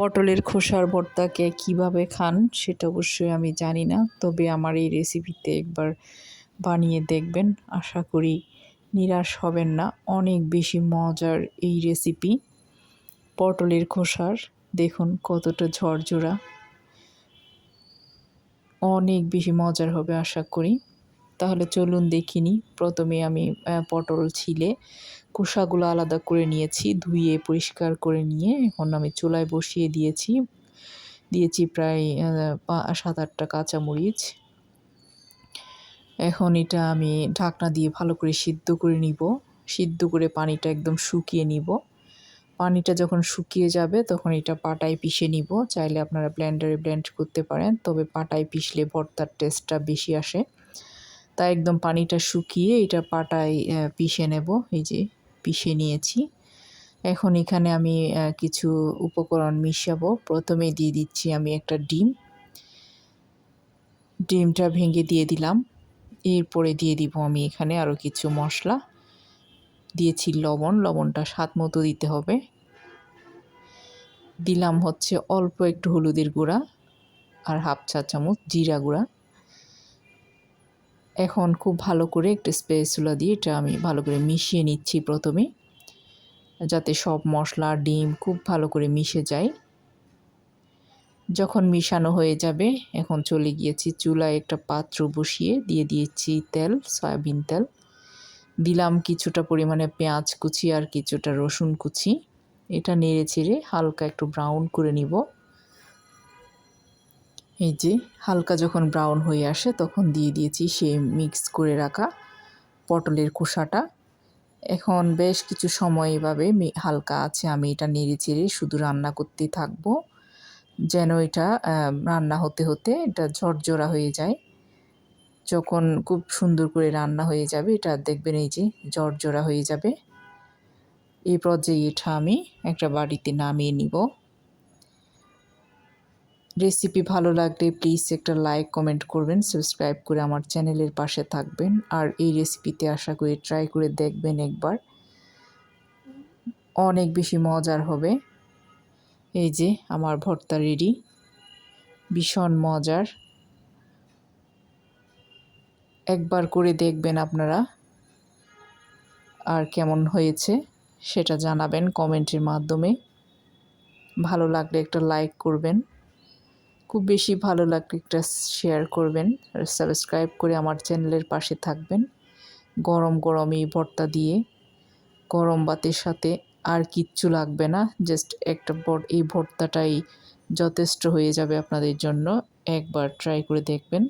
পটলের খোসার ভর্তাকে কীভাবে খান, সেটা অবশ্যই আমি জানি না। তবে আমার এই রেসিপিতে একবার বানিয়ে দেখবেন। আশা করি নিরাশ হবেন না। অনেক বেশি মজার এই রেসিপি পটলের খোসার, দেখুন কতটা ঝরঝরা। অনেক বেশি মজার হবে, আশা করি। তাহলে চলুন দেখিনি। প্রথমে আমি পটল ছিলে। খোসাগুলো আলাদা করে নিয়েছি, ধুয়ে পরিষ্কার করে নিয়ে এখন আমি চুলায় বসিয়ে দিয়েছি। দিয়েছি প্রায় সাত আটটা কাঁচামরিচ। এখন এটা আমি ঢাকনা দিয়ে ভালো করে সিদ্ধ করে নিব। সিদ্ধ করে পানিটা একদম শুকিয়ে নিব। পানিটা যখন শুকিয়ে যাবে তখন এটা পাটায় পিষে নিব। চাইলে আপনারা ব্লেন্ডারে ব্লেন্ড করতে পারেন, তবে পাটায় পিষলে ভর্তার টেস্টটা বেশি আসে। তাই একদম পানিটা শুকিয়ে এটা পাটায় পিষে নেব। এই যে পিষে নিয়েছি। এখন এখানে আমি কিছু উপকরণ মিশাবো। প্রথমে দিয়ে দিচ্ছি আমি একটা ডিম। ডিমটা ভেঙে দিয়ে দিলাম। এরপরে দিয়ে দিব আমি এখানে আরও কিছু মশলা। দিয়েছি লবণ। লবণটা স্বাদ মতো দিতে হবে। দিলাম হচ্ছে অল্প একটু হলুদের গুঁড়া আর হাফ চা চামচ জিরা গুঁড়া। এখন খুব ভালো করে একটা স্পেসুলা দিয়ে এটা আমি ভালো করে মিশিয়ে নিচ্ছি প্রথমে, যাতে সব মশলা, ডিম খুব ভালো করে মিশে যায়। যখন মিশানো হয়ে যাবে, এখন চলে গিয়েছি চুলায় একটা পাত্র বসিয়ে দিয়ে দিয়েছি তেল, সয়াবিন তেল। দিলাম কিছুটা পরিমাণে পেঁয়াজ কুচি আর কিছুটা রসুন কুচি। এটা নেড়ে চেড়ে হালকা একটু ব্রাউন করে নিব। এই যে, হালকা যখন ব্রাউন হয়ে আসে, তখন দিয়ে দিয়েছি সেই মিক্স করে রাখা পটলের খোসাটা। এখন বেশ কিছু সময় এভাবে হালকা আছে, আমি এটা নেড়ে চেড়ে শুধু রান্না করতে থাকব। যেন এটা রান্না হতে হতে এটা ঝরঝরা হয়ে যায়। যখন খুব সুন্দর করে রান্না হয়ে যাবে, এটা দেখবেন এই যে ঝরঝরা হয়ে যাবে। এই পর্যায়ে এটা আমি একটা বাড়িতে নামিয়ে নিব। রেসিপি ভালো লাগলে প্লিজ একটা লাইক, কমেন্ট করবেন, সাবস্ক্রাইব করে আমার চ্যানেলের পাশে থাকবেন। আর এই রেসিপিতে আশা করি ট্রাই করে দেখবেন একবার। অনেক বেশি মজার হবে। এই যে আমার ভর্তা রেডি। ভীষণ মজার। একবার করে দেখবেন আপনারা আর কেমন হয়েছে সেটা জানাবেন কমেন্টের মাধ্যমে। ভালো লাগলে একটা লাইক করবেন। খুব বেশি ভালো লাগলে একটা শেয়ার করবেন আর সাবস্ক্রাইব করে আমার চ্যানেলের পাশে থাকবেন। গরম গরম এই ভর্তা দিয়ে, গরম ভাতের সাথে আর কিচ্ছু লাগবে না। জাস্ট একটা বট এই ভর্তাটাই যথেষ্ট হয়ে যাবে আপনাদের জন্য। একবার ট্রাই করে দেখবেন।